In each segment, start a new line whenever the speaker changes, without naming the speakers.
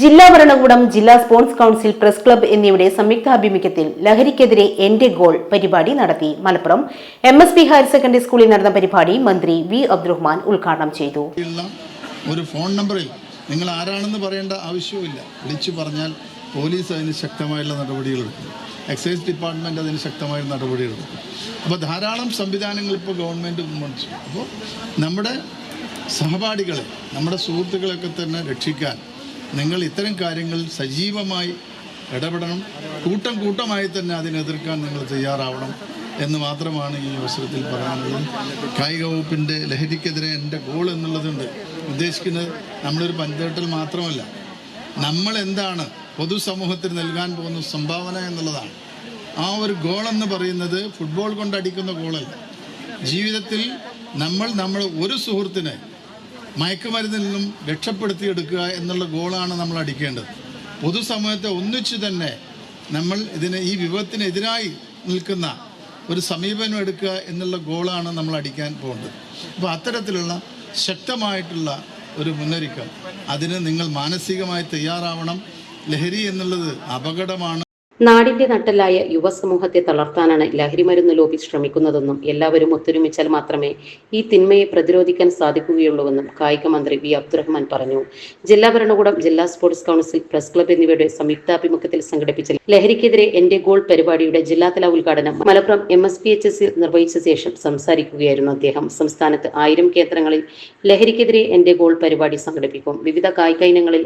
ജില്ലാ ഭരണകൂടം ജില്ലാ സ്പോർട്സ് കൗൺസിൽ പ്രസ് ക്ലബ്ബ് എന്നിവയുടെ സംയുക്താഭിമുഖ്യത്തിൽ ലഹരിക്കെതിരെ എന്റെ ഗോൾ പരിപാടി നടത്തി. Malappuram M S P higher secondary സ്കൂളിൽ നടന്ന പരിപാടി മന്ത്രി വി അബ്ദുറഹ്മാൻ ഉദ്ഘാടനം ചെയ്തു.
ഒരു ഫോൺ നമ്പറിൽ നിങ്ങൾ ആരാണെന്ന് പറയേണ്ട ആവശ്യവുമില്ല. വിളിച്ചു പറഞ്ഞാൽ പോലീസ് അതിന് ശക്തമായുള്ള നടപടികളെടുക്കും എക്സൈസ് ഡിപ്പാർട്ട്മെന്റ് അതിന് ശക്തമായ നടപടികളെടുക്കും അപ്പോൾ ധാരാളം സംവിധാനങ്ങൾ ഇപ്പോൾ ഗവൺമെന്റ് അപ്പോൾ നമ്മുടെ സഹപാഠികളെ നമ്മുടെ സുഹൃത്തുക്കളെയൊക്കെ തന്നെ രക്ഷിക്കാൻ നിങ്ങൾ ഇത്തരം കാര്യങ്ങൾ സജീവമായി ഇടപെടണം. കൂട്ടം കൂട്ടമായി തന്നെ അതിനെതിർക്കാൻ നിങ്ങൾ തയ്യാറാവണം എന്ന് മാത്രമാണ് ഈ അവസരത്തിൽ പറയാനുള്ളത്. കായിക വകുപ്പിന്റെ ലഹരിക്കെതിരെ എന്റെ ഗോൾ എന്നുള്ളതുണ്ട്. ഉദ്ദേശിക്കുന്നത് നമ്മളൊരു പഞ്ചായത്തിൽ മാത്രമല്ല. നമ്മൾ എന്താണ് പൊതുസമൂഹത്തിന് നൽകാൻ പോകുന്ന സംഭാവന എന്നുള്ളതാണ്. ആ ഒരു ഗോൾ എന്ന് പറയുന്നത് ഫുട്ബോൾ കൊണ്ട് അടിക്കുന്ന ഗോളല്ല ജീവിതത്തിൽ നമ്മൾ നമ്മൾ ഒരു സുഹൃത്തിനെ മയക്കുമരുന്നിൽ നിന്നും രക്ഷപ്പെടുത്തിയെടുക്കുക എന്നുള്ള ഗോളാണ് നമ്മൾ അടിക്കേണ്ടത്. പൊതുസമൂഹത്തെ ഒന്നിച്ചു തന്നെ നമ്മൾ ഇതിന് ഈ വിഭവത്തിനെതിരായി നിൽക്കുന്ന ഒരു സമീപനം എടുക്കുക എന്നുള്ള ഗോളാണ് നമ്മൾ അടിക്കാൻ പോകേണ്ടത്. അപ്പോൾ അത്തരത്തിലുള്ള ശക്തമായിട്ടുള്ള ഒരു മുന്നൊരുക്കം അതിന് നിങ്ങൾ മാനസികമായി തയ്യാറാവണം. ലഹരി എന്നുള്ളത് അപകടമാണ്.
നാടിന്റെ നട്ടലായ യുവസമൂഹത്തെ തളർത്താനാണ് ലഹരിമരുന്ന് ലോബി ശ്രമിക്കുന്നതെന്നും എല്ലാവരും ഒത്തൊരുമിച്ചാൽ മാത്രമേ ഈ തിന്മയെ പ്രതിരോധിക്കാൻ സാധിക്കുകയുള്ളൂവെന്നും കായിക മന്ത്രി വി അബ്ദുറഹ്മാൻ പറഞ്ഞു. ജില്ലാ ഭരണകൂടം ജില്ലാ സ്പോർട്സ് കൗൺസിൽ പ്രസ് ക്ലബ് എന്നിവയുടെ സംയുക്താഭിമുഖ്യത്തിൽ സംഘടിപ്പിച്ച ലഹരിക്കെതിരെ എന്റെ ഗോൾ പരിപാടിയുടെ ജില്ലാതല ഉദ്ഘാടനം Malappuram M S P H എസിൽ നിർവഹിച്ച ശേഷം സംസാരിക്കുകയായിരുന്നു അദ്ദേഹം. സംസ്ഥാനത്ത് ആയിരം കേന്ദ്രങ്ങളിൽ ലഹരിക്കെതിരെ എന്റെ ഗോൾ പരിപാടി സംഘടിപ്പിക്കും. വിവിധ കായിക ഇനങ്ങളിൽ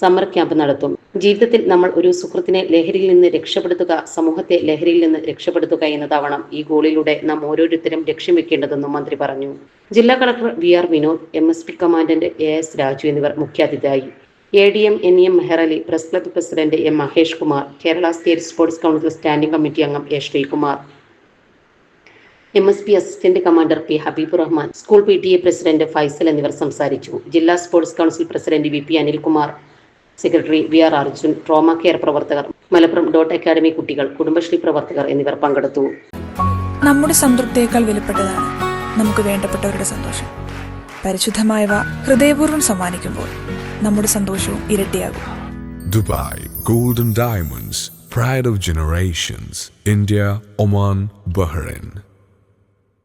സമ്മർ ക്യാമ്പ് നടത്തും. ജീവിതത്തിൽ നമ്മൾ ഒരു സുഹൃത്തിനെ ലഹരിയിൽ നിന്ന് രക്ഷപ്പെടുത്തുക സമൂഹത്തെ ലഹരിയിൽ നിന്ന് രക്ഷപ്പെടുത്തുക എന്നതാവണം ഈ ഗോളിലൂടെ നാം ഓരോരുത്തരും ലക്ഷ്യം വെക്കേണ്ടതെന്നും മന്ത്രി പറഞ്ഞു. ജില്ലാ collector V R Vinod M S P commandant A S Raju എന്നിവർ മുഖ്യാതിഥിയായി. A D M N M Meharali press club president M Mahesh Kumar Kerala state sports council standing committee അംഗം A Sreekumar. M S P assistant commander P Habeeb Rahman school P T A president Faisal എന്നിവർ സംസാരിച്ചു. ജില്ലാ sports council president V P Anilkumar secretary V R Arjun trauma care പ്രവർത്തകർ Malappuram dot academy കുട്ടികൾ കുടുംബശ്രീ പ്രവർത്തകർ എന്നിവർ പങ്കെടുത്തു.
നമ്മുടെ സംതൃപ്തിയേക്കാൾ വിലപ്പെട്ടതാണ് നമുക്ക് വേണ്ടപ്പെട്ടവരുടെ സന്തോഷം. പരിശുദ്ധമായവ ഹൃദയപൂർവം സമ്മാനിക്കുമ്പോൾ നമ്മുടെ സന്തോഷവും ഇരട്ടിയാകും.
Dubai golden diamonds pride of generations India Oman Bahrain.